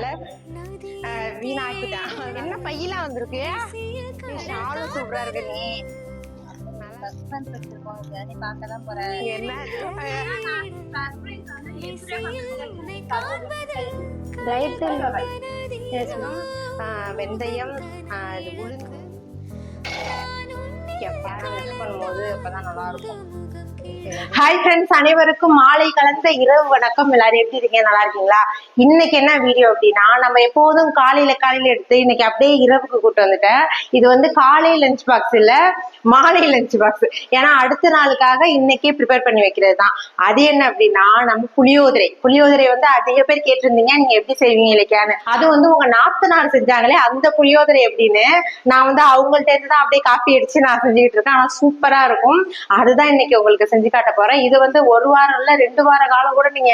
அதனால வீணாக்கிட்டேன் என்ன பையெல்லாம் வந்திருக்கு? ஷாலும் சூப்பரா இருக்கு நீ என்ன வெந்தயம் உளுந்து. பண்ணும்போது அப்பதான் நல்லா இருக்கும். ஹாய் ஃப்ரெண்ட்ஸ் அனைவருக்கும் மாலை கலந்த இரவு வணக்கம். எல்லாரும் எப்படி இருக்கீங்க? நல்லா இருக்கீங்களா? இன்னைக்கு என்ன வீடியோ அப்படின்னா நம்ம எப்போதும் காலையில காலையில எடுத்து இன்னைக்கு அப்படியே இரவுக்கு கூட்டு வந்துட்டேன். இது வந்து காலை லஞ்ச் பாக்ஸ் இல்ல மாலை லஞ்ச் பாக்ஸ் ஏன்னா அடுத்த நாளுக்காக இன்னைக்கே ப்ரிப்பேர் பண்ணி வைக்கிறது தான். அது என்ன அப்படின்னா நம்ம புளியோதரை. புளியோதரை வந்து அதிக பேர் கேட்டிருந்தீங்க. நீங்க எப்படி செய்வீங்க இல்லைக்கான்னு அது வந்து உங்க நாத்தனார் செஞ்சாங்களே அந்த புளியோதரை அப்படின்னு நான் வந்து அவங்கள்ட்ட இருந்து தான் அப்படியே காப்பி அடிச்சு நான் செஞ்சுக்கிட்டு இருக்கேன். ஆனா சூப்பரா இருக்கும். அதுதான் இன்னைக்கு உங்களுக்கு செஞ்சு காட்ட போறேன். இது வந்து ஒரு வாரம் இல்ல ரெண்டு வார காலம் கூட நீங்க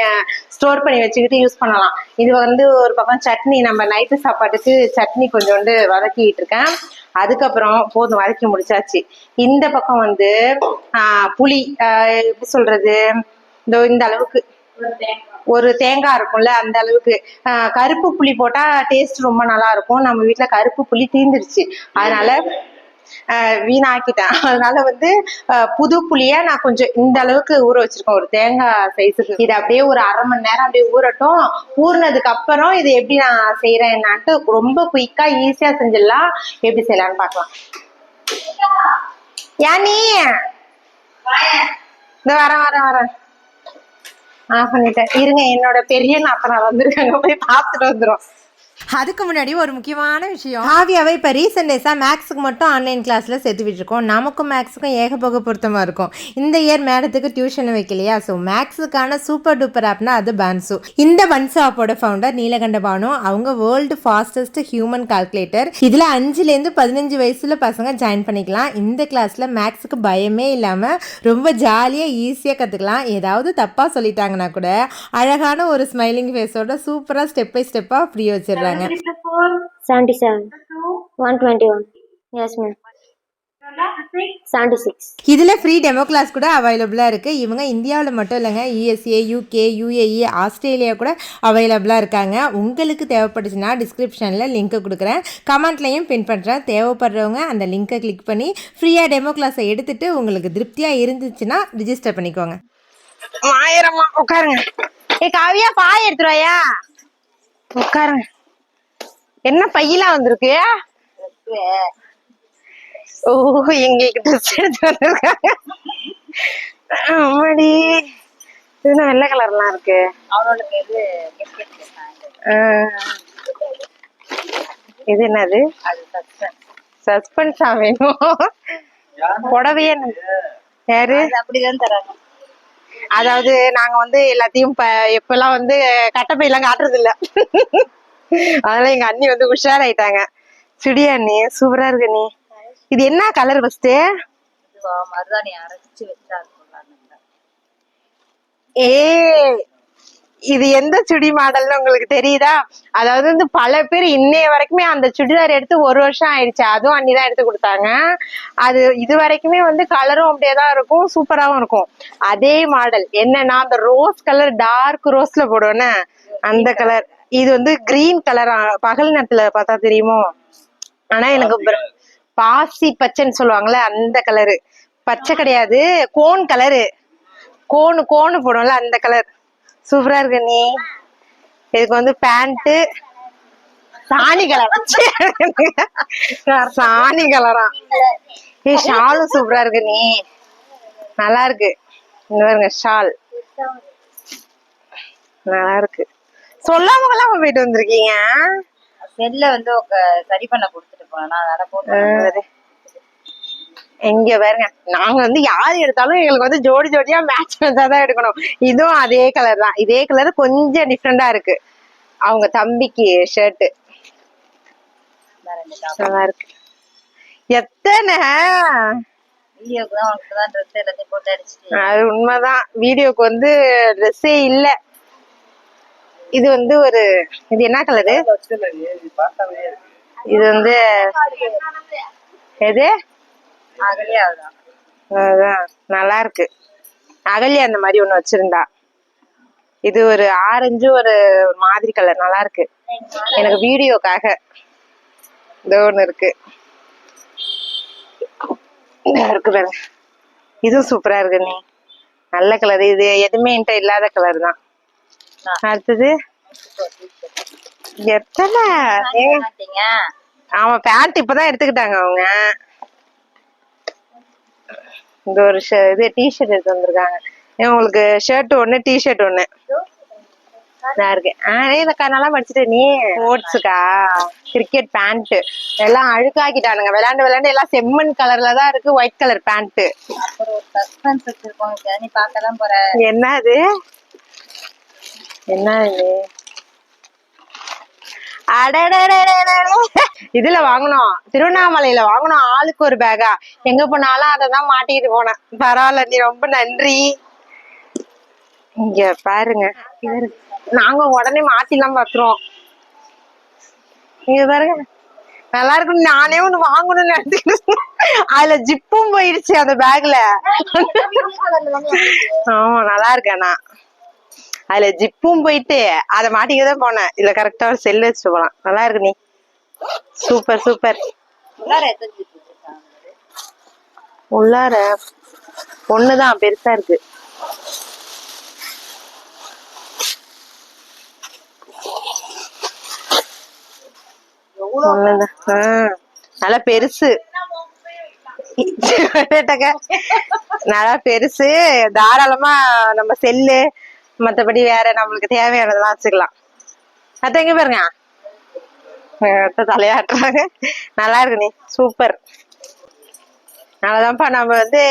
ஸ்டோர் பண்ணி வச்சுக்கிட்டு யூஸ் பண்ணலாம். இது வந்து ஒரு பக்கம் சட்னி நம்ம நைட்டு சாப்பாட்டுக்கு சட்னி கொஞ்சோண்டு வதக்கிட்டு இருக்கேன். அதுக்கப்புறம் போதும் வதக்கி முடிச்சாச்சு. இந்த பக்கம் வந்து ஆஹ், புளி எப்படி சொல்றது? இந்த இந்த அளவுக்கு. ஒரு தேங்காய் இருக்கும்ல அந்த அளவுக்கு. ஆஹ், கருப்பு புளி போட்டா டேஸ்ட் ரொம்ப நல்லா இருக்கும். நம்ம வீட்டுல கருப்பு புளி தீந்துருச்சு. அதனால வீணாக்கிட்டேன். அதனால வந்து புது புளிய நான் கொஞ்சம் இந்த அளவுக்கு ஊற வச்சிருக்கேன். ஒரு தேங்காய் சைஸுக்கு இது அப்படியே ஒரு அரை மணி நேரம் அப்படியே ஊறட்டும். ஊறினதுக்கு அப்புறம் இது எப்படி நான் செய்யறேன் என்னான்ட்டு ரொம்ப குயிக்கா ஈஸியா செஞ்சிடலாம். எப்படி செய்யலாம்னு பார்க்கலாம். யானி? இந்த வரேன் வரேன் வரேன். ஆ பண்ணிட்டேன். இருங்க என்னோட பெரிய நாத்தனார் வந்திருக்காங்க. போய் பார்த்துட்டு வந்துரும். அதுக்கு முன்னாடி ஒரு முக்கியமான விஷயம். காவியாவை இப்போ ரீசெண்ட் டேஸாக மேக்ஸுக்கு மட்டும் ஆன்லைன் கிளாஸில் சேர்த்து விட்டுருக்கோம். நமக்கும் மேக்ஸுக்கும் ஏகபோக பொருத்தமாக இருக்கும். இந்த இயர் மேடத்துக்கு டியூஷன் வைக்கலையா? ஸோ மேக்ஸுக்கான சூப்பர் டூப்பர் ஆப்னா அது பன்சு இந்த பன்சு ஆப்போட ஃபவுண்டர் நீலகண்ட பானு. அவங்க வேர்ல்டு ஃபாஸ்டஸ்ட் ஹியூமன் கால்குலேட்டர் இதில் அஞ்சுலேருந்து பதினஞ்சு வயசுல பசங்க ஜாயின் பண்ணிக்கலாம். இந்த கிளாஸில் மேக்ஸுக்கு பயமே இல்லாமல் ரொம்ப ஜாலியாக ஈஸியாக கற்றுக்கலாம் ஏதாவது தப்பாக சொல்லிட்டாங்கன்னா கூட அழகான ஒரு ஸ்மைலிங் ஃபேஸோட சூப்பராக ஸ்டெப் பை ஸ்டெப்பாக ஃப்ரீ வச்சிடுறாங்க 77 121 yes ma'am. 76 இதில் ஃப்ரீ டெமோ கிளாஸ் கூட அவைலபிளாக இருக்குது இவங்க இந்தியாவில் மட்டும் இல்லைங்க. யூஎஸ்ஏ யூகே யூஏஇ ஆஸ்திரேலியா கூட அவைலபிளாக இருக்காங்க. உங்களுக்கு தேவைப்பட்டுச்சுன்னா டிஸ்கிரிப்ஷனில் லிங்க்கை கொடுக்குறேன். கமெண்ட்லையும் பின் பண்ணுறேன் தேவைப்படுறவங்க அந்த லிங்க்கை கிளிக் பண்ணி ஃப்ரீயாக டெமோ கிளாஸை எடுத்துட்டு உங்களுக்கு திருப்தியாக இருந்துச்சுன்னா ரிஜிஸ்டர் பண்ணிக்கோங்க. ஆயிரமா உட்காருங்க. ஏ காவியா பாய் எடுத்துருவாயா உட்காருங்க. என்ன பையெல்லாம் வந்திருக்கு? ஓ எங்களுக்கு ட்ரெஸ் எடுத்து வந்திருக்காங்க. அம்மாடி இது வெள்ளை கலர்லாம் இருக்கு. அவனுக்கு இது இது என்னது? சஸ்பென்ஸா வேணும் புடவையே யாரு? அப்படிதான் தராங்க அதாவது நாங்க வந்து எல்லாத்தையும் இப்ப எப்பெல்லாம் வந்து கட்டப்பையெல்லாம் காட்டுறது இல்ல அதனால எங்க அண்ணி வந்து உஷாராயிட்டாங்க. சுடியா அண்ணி சூப்பரா இருக்கு நீ இது என்ன கலர் ஃபர்ஸ்ட் ஏ இது எந்த சுடி மாடல்னு உங்களுக்கு தெரியுதா? அதாவது வந்து பல பேர் இன்னைய வரைக்குமே அந்த சுடிதார் எடுத்து ஒரு வருஷம் ஆயிடுச்சு. அதுவும் அண்ணி தான் எடுத்து கொடுத்தாங்க. அது இது வரைக்குமே வந்து கலரும் அப்படியே தான் இருக்கும் சூப்பராகவும் இருக்கும். அதே மாடல். என்னன்னா அந்த ரோஸ் கலர் டார்க் ரோஸ்ல போடுவோன்னே அந்த கலர் இது வந்து கிரீன் கலர் பகல் நேரத்துல பார்த்தா தெரியுமோ? ஆனா எனக்கு பாசி பச்சைன்னு சொல்லுவாங்கல்ல அந்த கலரு பச்சை கிடையாது கோன் கலரு கோனு கோனு போடும்ல அந்த கலர் சூப்பரா இருக்கு நீ. இதுக்கு வந்து பேண்ட் சாணி கலர் சாணி கலரா ஏ ஷாலும் சூப்பரா இருக்கு நீ. நல்லா இருக்கு. இங்க பாருங்க ஷால் நல்லா இருக்கு. சொல்லாம கொள்ளாம போயிட்டு வந்திருக்கீங்க? செல்ல வந்து சரி பண்ண கொடுத்துட்டு போனா அதனால போட்டு எங்க பாருங்க நாங்க வந்து யார் எடுத்தாலும் எங்களுக்கு வந்து ஜோடி ஜோடியா மேட்ச் தான் எடுக்கணும். இதுவும் அதே கலர் தான். இதே கலர் கொஞ்சம் டிஃப்ரெண்டா இருக்கு. அவங்க தம்பிக்கு ஷர்ட். நல்லா இருக்கு. எத்தனை? வீடியோக்கு அது உண்மைதான். வீடியோக்கு வந்து ட்ரெஸ்ஸே இல்ல. இது வந்து ஒரு இது என்ன கலரு இது? வந்து எது? அதான் நல்லா இருக்கு. அகல்யா அந்த மாதிரி ஒண்ணு வச்சிருந்தா. இது ஒரு ஆரஞ்சு ஒரு மாதிரி கலர் நல்லா இருக்கு. எனக்கு வீடியோக்காக இது ஒண்ணு இருக்கு. இருக்கு பாருங்க இதுவும் சூப்பரா இருக்கு நீ. நல்ல கலர் இது எதுவுமே என்கிட்ட இல்லாத கலர் தான். அடுத்தது? எத்தனை? ஆமா பேண்ட் இப்பதான் எடுத்துக்கிட்டாங்க அவங்க. இந்த ஒரு இது டிஷர்ட் எடுத்து வந்திருக்காங்க. உங்களுக்கு ஷர்ட் ஒண்ணு டிஷர்ட் ஒண்ணு. நான் இருக்கேன். ஆஹ் இதக்கா நல்லா படிச்சுட்டு நீ. ஸ்போர்ட்ஸுக்கா கிரிக்கெட் பேண்ட் எல்லாம் அழுக்காக்கிட்டானுங்க. விளையாண்டு விளையாண்டு எல்லாம் செம்மண் கலர்ல தான் இருக்கு ஒயிட் கலர் பேண்ட் அப்புறம் ஒரு சஸ்பென்ஸ் வச்சிருக்கோம் சரி, நீ பார்க்கலாம் போற என்ன இது இதுல வாங்கணும் திருவண்ணாமலையில வாங்கணும் ஆளுக்கு ஒரு பேகா எங்க போனாலும் அதை தான் மாட்டிட்டு போனேன் பரவாயில்ல நீ ரொம்ப நன்றி இங்க பாருங்க நாங்க உடனே மாத்திலாம் பாக்குறோம் இங்க பாருங்க நல்லா இருக்கும் நானே ஒண்ணு வாங்கணும்னு நினைச்சுக்கிட்டு அதுல ஜிப்பும் போயிடுச்சு அந்த பேக்ல ஆமா நல்லா இருக்கேன் நான் அதுல ஜிப்பும் போயிட்டு அதை மாட்டிக்க தான் போனேன். இதுல கரெக்டா ஒரு செல்லு வச்சுட்டு போலாம். நல்லா இருக்கு நீ. சூப்பர் சூப்பர் உள்ளார ஒண்ணுதான் பெருசா இருக்கு. நல்லா பெருசு. நல்லா பெருசு. தாராளமா நம்ம செல்லு மத்தபடி வேற நம்மளுக்கு தேவையானதெல்லாம் வச்சுக்கலாம். அத்தை எங்க பாருங்க? தலையாட்டுறாங்க. நல்லா இருக்கு நீ. சூப்பர். அவ்வளவுதான்ப்பா நம்ம வந்து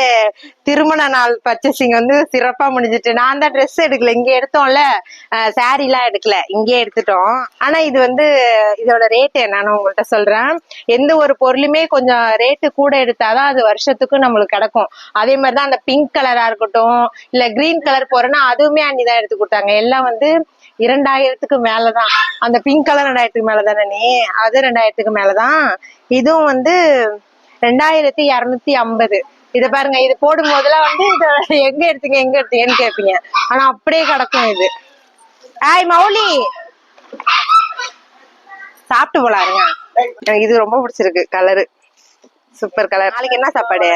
திருமண நாள் பர்ச்சேசிங் வந்து சிறப்பா முடிஞ்சிட்டு நான் தான் ட்ரெஸ் எடுக்கல இங்க எடுத்தோம்ல சாரி எல்லாம் எடுக்கல இங்கே எடுத்துட்டோம். ஆனா இது வந்து இதோட ரேட் என்னன்னு உங்கள்கிட்ட சொல்றேன். எந்த ஒரு பொருளுமே கொஞ்சம் ரேட்டு கூட எடுத்தாதான் அது வருஷத்துக்கு நம்மளுக்கு கிடைக்கும். அதே மாதிரிதான் அந்த பிங்க் கலரா இருக்கட்டும் இல்ல கிரீன் கலர் போறேன்னா அதுவுமே அண்ணி தான் எடுத்து கொடுத்தாங்க. எல்லாம் வந்து இரண்டாயிரத்துக்கு மேலதான். அந்த பிங்க் கலர் ரெண்டாயிரத்துக்கு மேலதானே நீ அது ரெண்டாயிரத்துக்கு மேலதான். இதுவும் வந்து ரெண்டாயிரத்தி இருநூத்தி ஐம்பது. இதை பாருங்க இது போடும் போதெல்லாம் வந்து இத எங்க எடுத்தீங்க எங்க எடுத்தீங்கன்னு கேப்பீங்க. ஆனா அப்படியே கிடக்கும் இது. ஆய் மௌலி! சாப்பிட்டு போலாருங்க. எனக்கு இது ரொம்ப பிடிச்சிருக்கு கலரு சூப்பர் கலர் நாளைக்கு என்ன சாப்பாடு?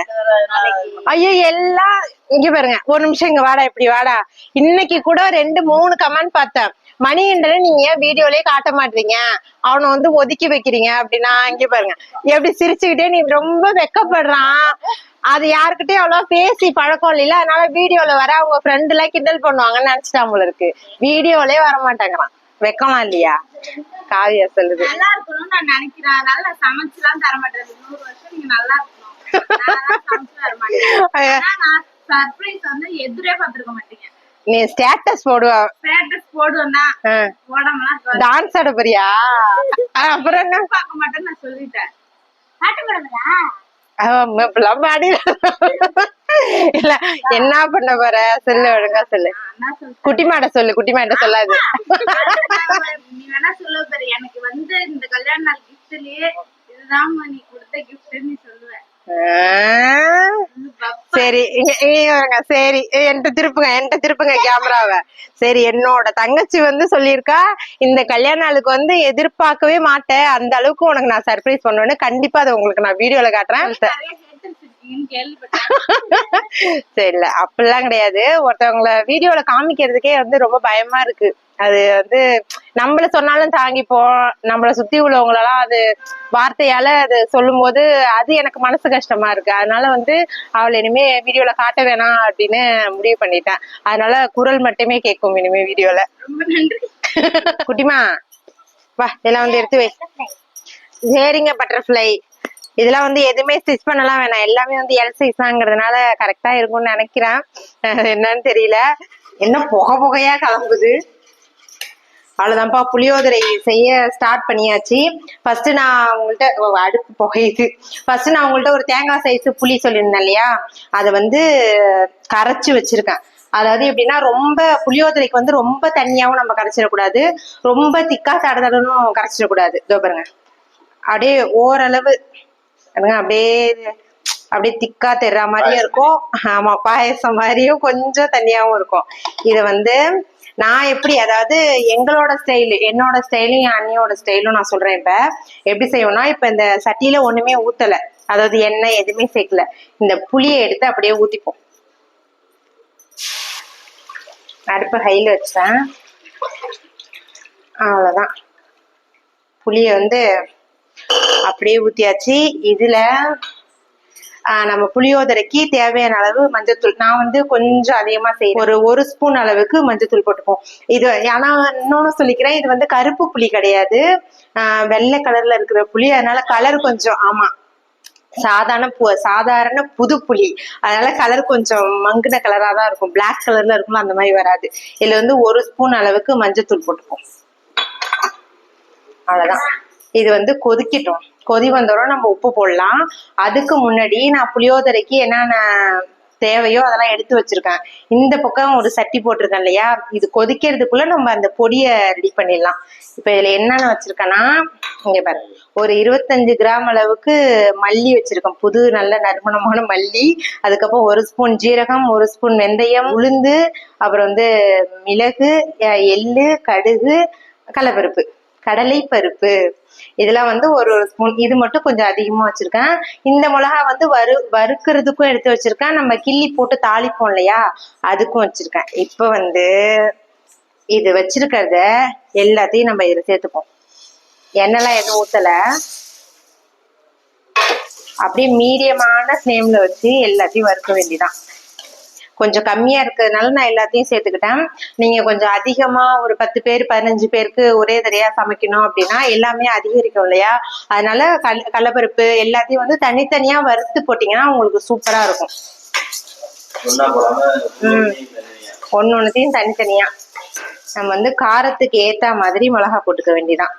ஐயோ எல்லாம் இங்க பாருங்க. ஒரு நிமிஷம் இங்க வாடா இப்படி வாடா. இன்னைக்கு கூட ரெண்டு மூணு கமெண்ட் பார்த்தேன். மணிகண்டனை நீங்க வீடியோலயே காட்ட மாட்டீங்க? அவனை வந்து ஒதுக்கி வைக்கிறீங்க அப்படின்னா இங்க பாருங்க. எப்படி சிரிச்சுக்கிட்டே நீ ரொம்ப வெக்கப்படுறான். அது யாருக்கிட்டயும் அவ்வளவா பேசி பழக்கம் இல்லைல்ல. அதனால வீடியோல வர அவங்க ஃப்ரெண்ட் எல்லாம் கிண்டல் பண்ணுவாங்கன்னு நினைச்சிட்டான் போல இருக்கு. வீடியோலயே வர மாட்டேங்கிறான் வெக்கலாம் இல்லையா? காவியா சொல்லுது. நல்லா இருக்கணும்னு நான் நினைக்கிறேன். நான் சமைச்சுலாம் தர மாட்டேன். நூறு வருஷம் நீங்க நல்லா இருக்கணும். நான்லாம் சமைச்சு தர மாட்டேன். ஆனா நான் சர்ப்ரைஸ் வந்து எதிரே பார்த்திருக்க மாட்டீங்க. நீ ஸ்டேட்டஸ் போடுவ. ஸ்டேட்டஸ் போடுவேன்னா போடாமலாம் இருக்காது. டான்ஸ் ஆட போறியா? அப்புறம் என்ன? பார்க்க மாட்டேன்னு நான் சொல்லிட்டேன். பாட்டு பாடி. இல்ல என்ன பண்ண போற? சொல்லு ஒழுங்கா சொல்லு. குட்டி மாட சொல்லு குட்டி மாட்ட சொல்லாது. எனக்கு வந்து இந்த கல்யாண நாள் கிஃப்ட்லயே இதுதான் நீ கொடுத்த கிஃப்ட் நீ சொல்லுவ. ஆஹ். சரி. சரி என்கிட்ட திருப்புங்க என்கிட்ட திருப்புங்க கேமராவை. சரி என்னோட தங்கச்சி வந்து சொல்லியிருக்கா இந்த கல்யாண நாளுக்கு வந்து எதிர்பார்க்கவே மாட்டேன் அந்த அளவுக்கு உனக்கு நான் சர்ப்ரைஸ் பண்ணுவேன்னு கண்டிப்பா அதை உங்களுக்கு நான் வீடியோல காட்டுறேன். நிறைய ஹேட்டர்ஸ் இருக்கீங்கன்னு கேள்விப்பட்டேன். சரி இல்ல அப்படிலாம் கிடையாது. ஒருத்தவங்கள வீடியோல காமிக்கிறதுக்கே வந்து ரொம்ப பயமா இருக்கு. அது வந்து நம்மள சொன்னாலும் தாங்கிப்போம். நம்மள சுத்தி உள்ளவங்களெல்லாம் அது வார்த்தையால அது சொல்லும் போது அது எனக்கு மனசு கஷ்டமா இருக்கு. அதனால வந்து அவளை இனிமே வீடியோல காட்ட வேணாம் அப்படின்னு முடிவு பண்ணிட்டேன். அதனால குரல் மட்டுமே கேட்கும் இனிமே வீடியோல. குட்டிமா வா இதெல்லாம் வந்து எடுத்து வை. சரிங்க பட்டர்ஃப்ளை இதெல்லாம் வந்து எதுவுமே ஸ்டிச் பண்ணலாம் வேணாம். எல்லாமே வந்து எல் சைஸ் தாங்கிறதுனால கரெக்டா இருக்கும்னு நினைக்கிறேன். என்னன்னு தெரியல. என்ன புகை புகையா கிளம்புது. அவ்வளவுதான்ப்பா புளியோதரை செய்ய ஸ்டார்ட் பண்ணியாச்சு. ஃபர்ஸ்ட் நான் உங்கள்கிட்ட ஓ, அடுப்பு புகையுது. ஃபர்ஸ்ட் நான் உங்கள்கிட்ட ஒரு தேங்காய் சைஸ் புளி சொல்லியிருந்தேன் இல்லையா? அதை வந்து கரைச்சு வச்சிருக்கேன். அதாவது எப்படின்னா ரொம்ப புளியோதரைக்கு வந்து ரொம்ப தண்ணியாவும் நம்ம கரைச்சிடக்கூடாது. ரொம்ப திக்கா தட தடனும் கரைச்சிடக்கூடாது. இதோ பாருங்க. அப்படியே ஓரளவு அப்படியே அப்படியே திக்கா தெர்ற மாதிரியும் இருக்கும். ஆமா பாயசம் மாதிரியும் கொஞ்சம் தண்ணியாவும் இருக்கும். இத வந்து நான் எப்படி அதாவது எங்களோட ஸ்டைல் என்னோட ஸ்டைலும் என் அண்ணியோட ஸ்டைலும் நான் சொல்றேன் இப்ப. எப்படி செய்வோம்னா இப்ப இந்த சட்டியில ஒண்ணுமே ஊத்தல. அதாவது எண்ணெய் எதுவுமே சேர்க்கல. இந்த புளியை எடுத்து அப்படியே ஊத்திப்போம். அடுப்பு ஹைல வச்சேன். அவ்வளவுதான். புளியை வந்து அப்படியே ஊத்தியாச்சு. இதுல நம்ம புளியோதரைக்கு தேவையான அளவு மஞ்சத்தூள். நான் வந்து கொஞ்சம் அதிகமா செய்வேன் ஒரு ஒரு ஸ்பூன் அளவுக்கு மஞ்சத்தூள் போட்டுப்போம். இது ஆனா இன்னொன்னு சொல்லிக்கிறேன். இது வந்து கருப்பு புளி கிடையாது. ஆஹ் வெள்ளை கலர்ல இருக்கிற புளி. அதனால கலர் கொஞ்சம் ஆமா. சாதாரண பு சாதாரண புது புளி. அதனால கலர் கொஞ்சம் மங்குன கலரா தான் இருக்கும். பிளாக் கலர்ல இருக்கும்ல அந்த மாதிரி வராது. இதுல வந்து ஒரு ஸ்பூன் அளவுக்கு மஞ்சத்தூள் போட்டுப்போம். அவ்வளவுதான். இது வந்து கொதிக்கட்டும். கொதி வந்தோடனே நம்ம உப்பு போடலாம். அதுக்கு முன்னாடி நான் புளியோதரைக்கு என்னென்ன தேவையோ அதெல்லாம் எடுத்து வச்சிருக்கேன். இந்த பக்கம் ஒரு சட்டி போட்டிருக்கேன் இல்லையா? இது கொதிக்கிறதுக்குள்ள நம்ம அந்த பொடியை ரெடி பண்ணிடலாம். இப்ப இதுல என்னென்ன வச்சிருக்கேன்னா இங்க பாரு ஒரு இருபத்தஞ்சு கிராம் அளவுக்கு மல்லி வச்சிருக்கேன். புது நல்ல நறுமணமான மல்லி. அதுக்கப்புறம் ஒரு ஸ்பூன் ஜீரகம் ஒரு ஸ்பூன் வெந்தயம் உளுந்து அப்புறம் வந்து மிளகு எள்ளு கடுகு கலப்பருப்பு கடலை பருப்பு இதெல்லாம் வந்து ஒரு ஒரு ஸ்பூன். இது மட்டும் கொஞ்சம் அதிகமா வச்சிருக்கேன். இந்த மிளகா வந்து வறு வறுக்கிறதுக்கும் எடுத்து வச்சிருக்கேன். நம்ம கிள்ளி போட்டு தாளிப்போம் இல்லையா? அதுக்கும் வச்சிருக்கேன். இப்ப வந்து இது வச்சிருக்கிறத எல்லாத்தையும் நம்ம இதுல சேர்த்துப்போம். எண்ணெய்லாம் எதுவும் ஊத்தல. அப்படியே மீடியமான ஃப்ளேம்ல வச்சு எல்லாத்தையும் வறுக்க வேண்டிதான் கொஞ்சம் கம்மியா இருக்கிறதுனால நான் எல்லாத்தையும் சேர்த்துக்கிட்டேன். நீங்க கொஞ்சம் அதிகமா ஒரு பத்து பேர் பதினஞ்சு பேருக்கு ஒரே தடையா சமைக்கணும் அப்படின்னா எல்லாமே அதிகரிக்கும் இல்லையா? அதனால கல் கடலப்பருப்பு எல்லாத்தையும் வந்து தனித்தனியா வறுத்து போட்டீங்கன்னா உங்களுக்கு சூப்பரா இருக்கும். ஒண்ணா போடாம ம். ஒன்னு ஒன்னுத்தையும் தனித்தனியா. நம்ம வந்து காரத்துக்கு ஏத்த மாதிரி மிளகா போட்டுக்க வேண்டியதான்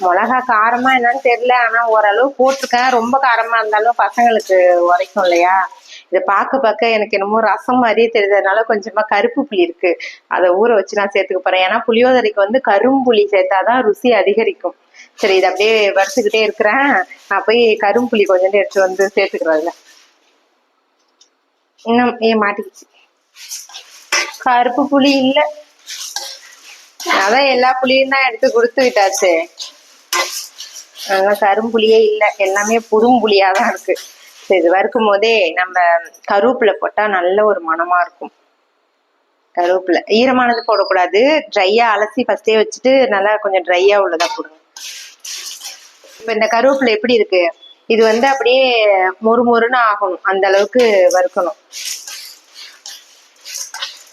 மிளகா காரமா என்னன்னு தெரியல ஆனா ஓரளவு போட்டிருக்கேன். ரொம்ப காரமா இருந்தாலும் பசங்களுக்கு உரைக்கும் இல்லையா? இதை பார்க்க பார்க்க எனக்கு என்னமோ ரசம் மாதிரியே தெரிஞ்சதுனால கொஞ்சமா கருப்பு புளி இருக்கு. அதை ஊற வச்சு நான் சேர்த்துக்க போறேன். ஏன்னா புளியோதரைக்கு வந்து கரும்புளி சேர்த்தாதான் ருசி அதிகரிக்கும். சரி இதை அப்படியே வறுத்துக்கிட்டே இருக்கிறேன். நான் போய் கரும்புளி கொஞ்சம் எடுத்து வந்து சேர்த்துக்கிறதுல இன்னும் ஏன் மாட்டிக்கிச்சு. கருப்பு புளி இல்ல. அதான் எல்லா புளியும் தான் எடுத்து கொடுத்து விட்டாச்சு. அதெல்லாம் கரும்புளியே இல்ல. எல்லாமே புதும்புளியா தான் இருக்கு. இது வறுக்கும் போதே நம்ம கருவேப்பிலை போட்டா நல்ல ஒரு மணமா இருக்கும். கருவேப்பிலை. ஈரமானது போடக்கூடாது. ட்ரையா அலசி ஃபர்ஸ்டே வச்சுட்டு நல்லா கொஞ்சம் ட்ரையா உள்ளதா போடுங்க. இப்ப இந்த கருவேப்பிலை எப்படி இருக்கு? இது வந்து அப்படியே மொறு மொறுன்னு ஆகணும். அந்த அளவுக்கு வறுக்கணும்.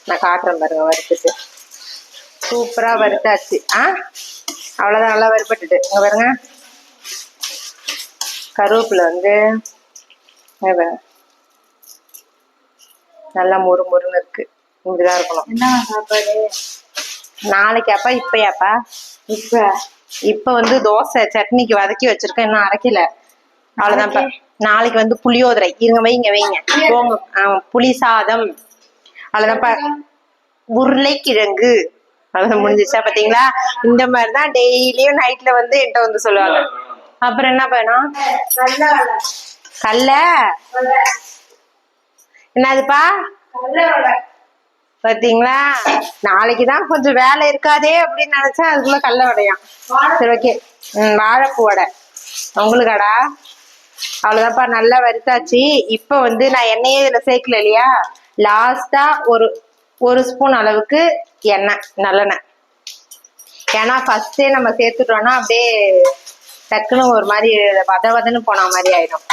நான் காட்டுறேன் பாருங்க வறுத்துட்டு. சூப்பரா வறுத்தாச்சு. ஆ? அவ்வளவுதான் நல்லா வறுபட்டுட்டு. இங்கே பாருங்க. கருவேப்பிலை வந்து நல்லா மொறு மொறுன்னு இருக்கு. இப்படிதான் இருக்கணும். என்ன சாப்பாடு? நாளைக்கு அப்பா இப்பயாப்பா? இப்ப. இப்ப வந்து தோசை சட்னிக்கு வதக்கி வச்சிருக்கேன். இன்னும் அரைக்கல. அவ்வளவுதான்ப்பா. நாளைக்கு? வந்து புளியோதரை. இருங்க வைங்க வைங்க. போங்க. புளி சாதம். அவ்வளவுதான்ப்பா. உருளைக்கிழங்கு. அவ்வளவுதான் முடிஞ்சிச்சா பாத்தீங்களா? இந்த மாதிரிதான் டெய்லியும் நைட்ல வந்து என்கிட்ட வந்து சொல்லுவாங்க. அப்புறம் என்ன வேணும். கல்ல? என்னதுப்பா? பாத்தீங்களா? நாளைக்கு தான் கொஞ்சம் வேலை இருக்காதே அப்படின்னு நினைச்சா அதுக்குள்ள கடல வடையாம். சரி ஓகே. ம் வாழைப்பூ வடை. உங்களுக்காடா? அவ்வளவுதான்ப்பா நல்லா வறுத்தாச்சு. இப்ப வந்து நான் எண்ணெயே இதுல சேர்க்கல இல்லையா? லாஸ்டா ஒரு ஒரு ஸ்பூன் அளவுக்கு எண்ணெய் நல்லெண்ணெய். ஏன்னா ஃபர்ஸ்டே நம்ம சேர்த்துட்டோம்னா அப்படியே டக்குன்னு ஒரு மாதிரி வத வதன்னு போன மாதிரி ஆயிடும்.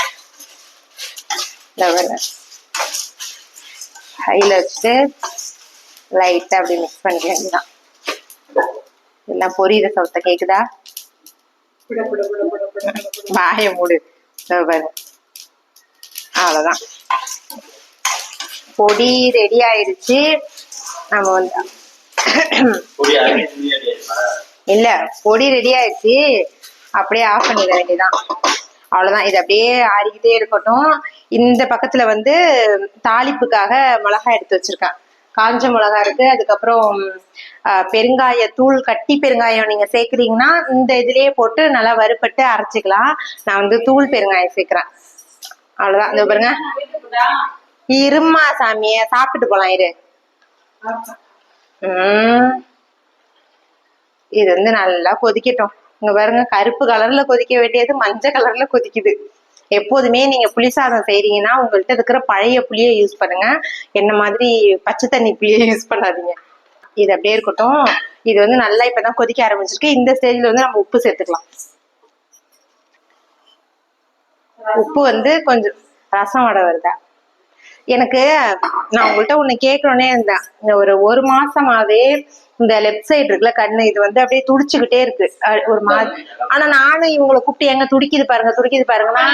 ஹைல வச்சுட்டு லைட்டா அப்படி மிக்ஸ் பண்ணிக்க வேண்டியதான் எல்லாம் பொரியிற சவுத்த கேக்குதா? வாய மூடு. பாரு. அவ்வளவுதான். பொடி ரெடி ஆயிடுச்சு நம்ம வந்து. இல்ல பொடி ரெடி ஆயிடுச்சு அப்படியே ஆஃப் பண்ணிட வேண்டியதான் அவ்வளவுதான். இது அப்படியே ஆறிக்கிட்டே இருக்கட்டும். இந்த பக்கத்துல வந்து தாளிப்புக்காக மிளகாய் எடுத்து வச்சிருக்கேன். காஞ்ச மிளகாய் இருக்கு. அதுக்கப்புறம் பெருங்காய தூள் கட்டி பெருங்காயம் நீங்க சேர்க்குறீங்கன்னா இந்த இதுலயே போட்டு நல்லா வறுபட்டு அரைச்சிக்கலாம். நான் வந்து தூள் பெருங்காயம் சேர்க்கிறேன். அவ்வளவுதான். இந்த பாருங்க. இருமா சாமிய சாப்பிட்டுட்டு போலாம் இரு. உம் இது வந்து நல்லா கொதிக்கட்டும். இங்க பாருங்க கருப்பு கலர்ல கொதிக்க வேண்டியது மஞ்சள் கலர்ல கொதிக்குது. எப்போதுமே நீங்க புளிசாதம் செய்றீங்கன்னா உங்கள்கிட்ட இருக்கிற பழைய புளியை யூஸ் பண்ணுங்க. என்ன மாதிரி பச்சை தண்ணி புளியை யூஸ் பண்ணாதீங்க. இது அப்படியே இருக்கட்டும். இது வந்து நல்லா இப்பதான் கொதிக்க ஆரம்பிச்சிருக்கு. இந்த ஸ்டேஜ்ல வந்து நம்ம உப்பு சேர்த்துக்கலாம். உப்பு வந்து கொஞ்சம் ரசம் வடை வருதா? எனக்கு நான் உங்கள்கிட்ட ஒண்ணு கேட்கணுன்னே இருந்தேன். ஒரு ஒரு மாசமாவே இந்த லெஃப்ட் சைடு இருக்குல்ல கண்ணு இது வந்து அப்படியே துடிச்சுக்கிட்டே இருக்கு. ஒரு மாதிரி ஆனா நானும் இவங்களை கூப்பிட்டு எங்க துடிக்குது பாருங்க துடிக்குது பாருங்கன்னா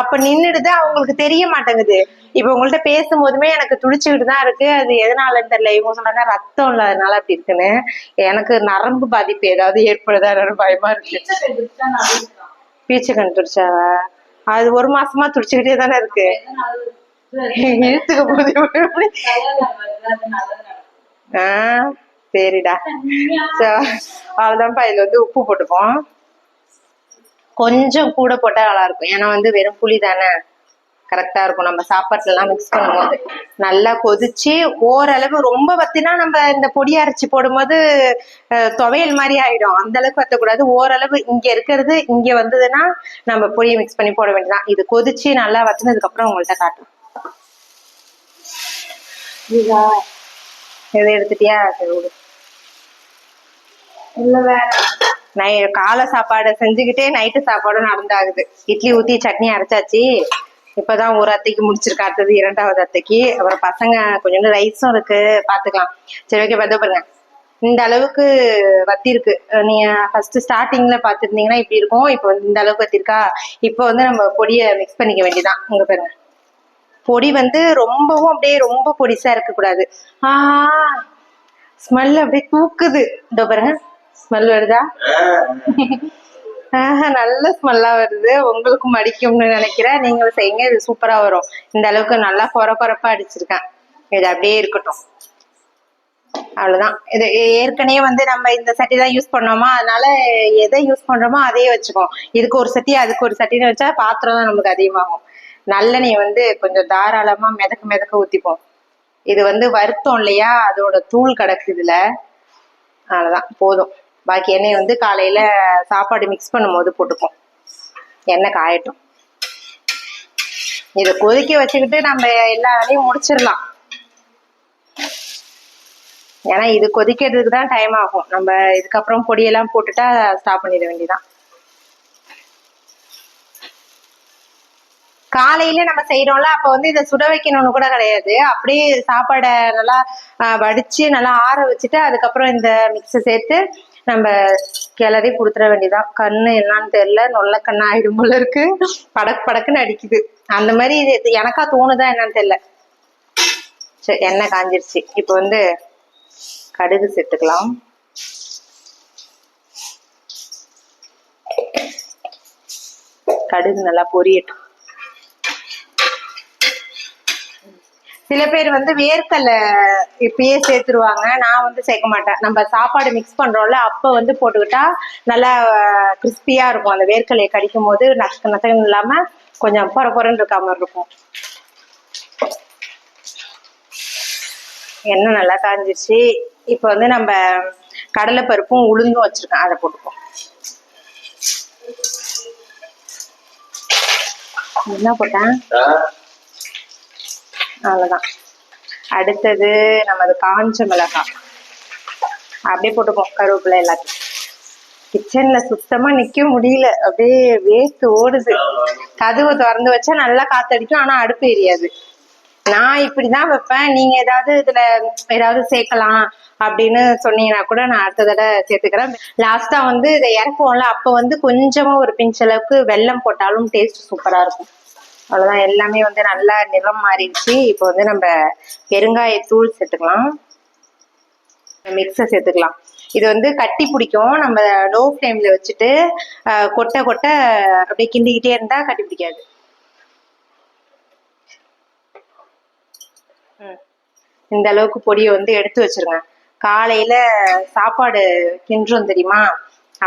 அப்ப நின்னுடுது அவங்களுக்கு தெரிய மாட்டேங்குது. இப்ப உங்கள்ட்ட பேசும்போதுமே எனக்கு துடிச்சுக்கிட்டு தான் இருக்கு. அது எதனாலன்னு தெரியல. இவங்க சொல்றாங்க ரத்தம் இல்லாதனால அப்படி இருக்குன்னு. எனக்கு நரம்பு பாதிப்பு ஏதாவது ஏற்படுதா பயமா இருக்கு. பீச்சு கண் துடிச்சாவா அது ஒரு மாசமா துடிச்சுக்கிட்டே தானே இருக்கு. இழுத்துக்க போது ஆஹ் சரிடா. So, அவ்வளவுதான்ப்பா இதுல வந்து உப்பு போட்டுப்போம். கொஞ்சம் கூட போட்டா நல்லா இருக்கும் ஏன்னா வந்து வெறும் புளி தானே. கரெக்டா இருக்கும். நம்ம சாப்பாட்டுல எல்லாம் மிக்ஸ் பண்ணும்போது. நல்லா கொதிச்சு ஓரளவு ரொம்ப வத்தினா நம்ம இந்த பொடி அரைச்சி போடும்போது துவையல் மாதிரி ஆயிடும். அந்த அளவுக்கு வத்தக்கூடாது. ஓரளவு இங்க இருக்கிறது இங்க வந்ததுன்னா நம்ம பொடியை மிக்ஸ் பண்ணி போட வேண்டியதான் இது கொதிச்சு நல்லா வத்தினதுக்கு அப்புறம் உங்கள்ட்ட காட்டுறேன் எதை எடுத்துட்டியா? சரி நை காலை சாப்பாடு செஞ்சுக்கிட்டே நைட்டு சாப்பாடும் நடந்தாகுது. இட்லி ஊத்தி சட்னி அரைச்சாச்சு. இப்பதான் ஒரு அத்தைக்கு முடிச்சிருக்கா. அடுத்தது இரண்டாவது அத்தைக்கு. அப்புறம் பசங்க கொஞ்சோண்டு ரைஸும் இருக்கு. பாத்துக்கலாம். சரி ஓகே பார்த்து பாருங்க இந்த அளவுக்கு வத்தி இருக்கு. நீங்க ஃபர்ஸ்ட் ஸ்டார்டிங்ல பாத்துருந்தீங்கன்னா இப்படி இருக்கும். இப்போ வந்து இந்த அளவுக்கு வத்திருக்கா இப்போ வந்து நம்ம பொடியை மிக்ஸ் பண்ணிக்க வேண்டியதான் உங்க பாருங்க. பொடி வந்து ரொம்பவும் அப்படியே ரொம்ப பொடிசா இருக்க கூடாது ஸ்மெல் அப்படியே தூக்குது. இதோ பாருங்க. ஸ்மெல் வருதா? நல்ல ஸ்மெல்லா வருது. உங்களுக்கும் அடிக்கும்னு நினைக்கிறேன். நீங்களும் செய்யுங்க. இது சூப்பரா வரும். இந்த அளவுக்கு நல்லா குற குறப்பா அடிச்சிருக்கேன். இது அப்படியே இருக்கட்டும். அவ்வளவுதான். இது ஏற்கனவே வந்து நம்ம இந்த சட்டி தான் யூஸ் பண்ணோமா? அதனால எதை யூஸ் பண்றோமோ அதையே வச்சுக்கோம் இதுக்கு ஒரு சட்டி அதுக்கு ஒரு சட்டின்னு வச்சா பாத்திரம் தான் நமக்கு அதிகமாகும். நல்லெண்ணெய் வந்து கொஞ்சம் தாராளமா மிதக்க மிதக்க ஊத்திப்போம். இது வந்து வருத்தம் இல்லையா? அதோட தூள் கிடக்கு இதுல. அவ்வளவுதான். போதும். பாக்கி எண்ணெய் வந்து காலையில சாப்பாடு மிக்ஸ் பண்ணும்போது போட்டுப்போம். எண்ணெய் காயட்டும். இதை கொதிக்க வச்சுக்கிட்டு நம்ம எல்லா வேலையும் முடிச்சிடலாம். ஏன்னா இது கொதிக்கிறதுக்கு தான் டைம் ஆகும். நம்ம இதுக்கப்புறம் பொடியெல்லாம் போட்டுட்டா ஸ்டாப் பண்ணிட வேண்டியதான் காலையில நம்ம செய்யறோம்ல அப்ப வந்து இதை சுட வைக்கணும்னு கூட கிடையாது. அப்படியே சாப்பாடை நல்லா வடிச்சு நல்லா ஆற வச்சுட்டு அதுக்கப்புறம் இந்த மிக்ஸை சேர்த்து நம்ம கிளறி கொடுத்துட வேண்டியதான் கண்ணு என்னன்னு தெரியல. நொல்ல கண்ணு ஆயிடும் போல இருக்கு. படக்கு படக்குன்னு அடிக்குது. அந்த மாதிரி இது எனக்கா தோணுதா என்னன்னு தெரியல. சரி எண்ணெய் காஞ்சிருச்சு. இப்போ வந்து கடுகு சேர்த்துக்கலாம். கடுகு நல்லா பொரியட்டும். சில பேர் வந்து வேர்க்கடலை இப்பயே சேர்த்துருவாங்க. நான் வந்து சேர்க்க மாட்டேன். நம்ம சாப்பாடு மிக்ஸ் பண்றோம்ல அப்ப வந்து போட்டுக்கிட்டா நல்லா கிறிஸ்பியா இருக்கும். அந்த வேர்க்கடலையை கடிக்கும் போது நஷ்ட நஷ்டம் இல்லாம கொஞ்சம் பொற பொறன்னு இருக்க மாதிரி இருக்கும். எண்ணெய் நல்லா காஞ்சிருச்சு. இப்போ வந்து நம்ம கடலைப்பருப்பும் உளுந்தும் வச்சிருக்கேன். அதை போட்டுப்போம். என்ன போட்டேன்? அவ்வளவுதான். அடுத்தது நமது காஞ்ச மிளகாய் அப்படியே போட்டுப்போம் கருவேப்பிலை எல்லாத்தையும். கிச்சன்ல சுத்தமா நிக்க முடியல. அப்படியே வேஸ்ட் ஓடுது. கதவை திறந்து வச்சா நல்லா காத்தடிக்கும் ஆனா அடுப்பு எரியாது. நான் இப்படிதான் வைப்பேன். நீங்க ஏதாவது இதுல ஏதாவது சேர்க்கலாம் அப்படின்னு சொன்னீங்கன்னா கூட நான் அடுத்த தடவை சேர்த்துக்கிறேன். லாஸ்டா வந்து இதை இறக்குவோம்ல அப்ப வந்து கொஞ்சமா ஒரு பிஞ்ச் அளவுக்கு வெல்லம் போட்டாலும் டேஸ்ட் சூப்பரா இருக்கும். அவ்வளவுதான். எல்லாமே வந்து நல்லா நிறம் மாறிடுச்சு. இப்போ வந்து நம்ம பெருங்காயத்தூள் சேர்த்துக்கலாம். மிக்ஸை சேர்த்துக்கலாம். இது வந்து கட்டி பிடிக்கும். நம்ம லோ ஃப்ளேம்ல வச்சுட்டு கொட்டை கொட்டை அப்படியே கிண்டிக்கிட்டே இருந்தா கட்டி பிடிக்காது. இந்த அளவுக்கு பொடியை வந்து எடுத்து வச்சிருங்க. காலையில சாப்பாடு கிண்டுறோம் தெரியுமா?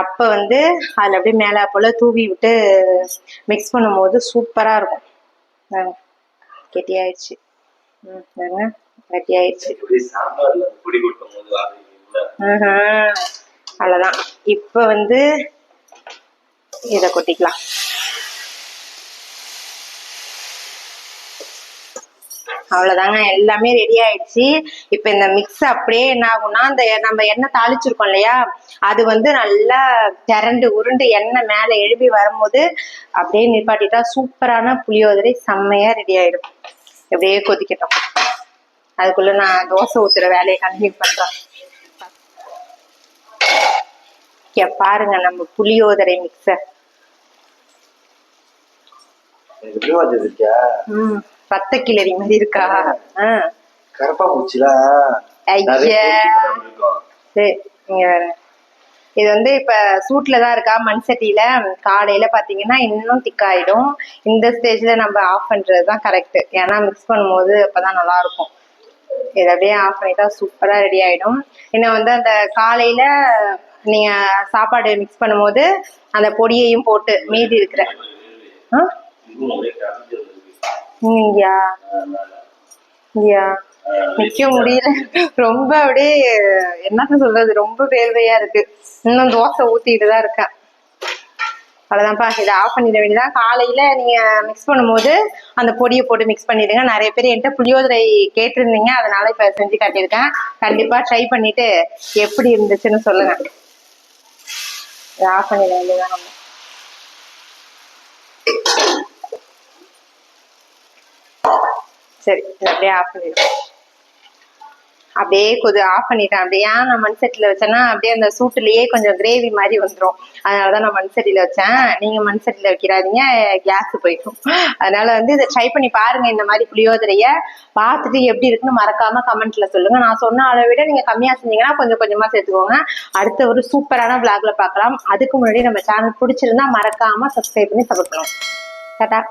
அப்ப வந்து அதுல அப்படியே மேல போல தூவி விட்டு மிக்ஸ் பண்ணும் போது சூப்பரா இருக்கும். கெட்டியாயிடுச்சு. ம் பாருங்க ஆஹா. அவ்வளவுதான். இப்ப வந்து இத கொட்டிக்கலாம். அவ்வளவுதாங்க எல்லாமே ரெடி ஆயிடுச்சு. இப்ப இந்த மிக்ஸ் அப்படியே என்ன ஆகும்னா அந்த நம்ம எண்ணெய் தாளிச்சிருக்கோம் இல்லையா? அது வந்து நல்லா திரண்டு உருண்டு எண்ணெய் மேல எழுப்பி வரும்போது அப்படியே நிப்பாட்டிட்டா சூப்பரான புளியோதரை செம்மையா ரெடி ஆயிடும். அப்படியே கொதிக்கட்டும். அதுக்குள்ள நான் தோசை ஊத்துற வேலையை கண்டினியூ பண்றேன். இங்க பாருங்க நம்ம புளியோதரை மிக்சர் பத்த கிளறி மாதிரி இருக்கா. கரப்பா பூச்சிலாம் ஐயா. சரி இங்க பாருங்க. இது வந்து இப்ப சூட்ல தான் இருக்கா மண் சட்டியில. காலையில பாத்தீங்கன்னா இன்னும் திக்காயிடும். இந்த ஸ்டேஜ்ல நம்ம ஆஃப் பண்ணுறது தான் கரெக்ட் ஏன்னா மிக்ஸ் பண்ணும்போது அப்பதான் நல்லா இருக்கும் இதை அப்படியே ஆஃப் பண்ணிட்டா சூப்பரா ரெடி ஆயிடும். இன்னும் வந்து அந்த காலையில நீங்க சாப்பாடு மிக்ஸ் பண்ணும்போது அந்த பொடியையும் போட்டு மீதி இருக்கிற ஆ? இதுவும் இங்கேயா இங்கயா? இங்கயா? நிக்க முடியல. ரொம்ப அப்படியே என்ன சொல்றது? ரொம்ப வேர்வையா இருக்கு. இன்னும் தோசை ஊத்திட்டு தான் இருக்கேன். அவ்வளவுதான்ப்பா. இதை ஆஃப் பண்ணிட வேண்டியதான் காலையில நீங்க மிக்ஸ் பண்ணும்போது அந்த பொடியை போட்டு மிக்ஸ் பண்ணிடுங்க. நிறைய பேர் என்கிட்ட புளியோதரை கேட்டிருந்தீங்க. அதனால இப்ப செஞ்சு காட்டியிருக்கேன். கண்டிப்பா ட்ரை பண்ணிட்டு எப்படி இருந்துச்சுன்னு சொல்லுங்க. இதை ஆஃப் பண்ணிட வேண்டியதான் நம்ம சரி அப்படியே ஆஃப் பண்ணிடுறேன் அப்படியே கொஞ்சம் ஆஃப் பண்ணிட்டேன். அப்படியே ஏன் நான் மண் சட்டியில் வச்சேன்னா அப்படியே அந்த சூட்டுலயே கொஞ்சம் கிரேவி மாதிரி வந்துடும் அதனால தான் நான் மண் சட்டியில் வச்சேன். நீங்க மண் சட்டியில் வைக்கிறாதீங்க. கேஸ் போயிடும். அதனால வந்து இதை ட்ரை பண்ணி பாருங்க இந்த மாதிரி புளியோதரைய. பார்த்துட்டு எப்படி இருக்குன்னு மறக்காம கமெண்ட்ல சொல்லுங்க. நான் சொன்ன அளவை விட நீங்க கம்மியா செஞ்சீங்கன்னா கொஞ்சம் கொஞ்சமா சேர்த்துக்கோங்க. அடுத்த ஒரு சூப்பரான vlogல பார்க்கலாம். அதுக்கு முன்னாடி நம்ம சேனல் பிடிச்சிருந்தா மறக்காம சப்ஸ்கிரைப் பண்ணி சப்போர்ட் பண்ணுவோம் டாடா.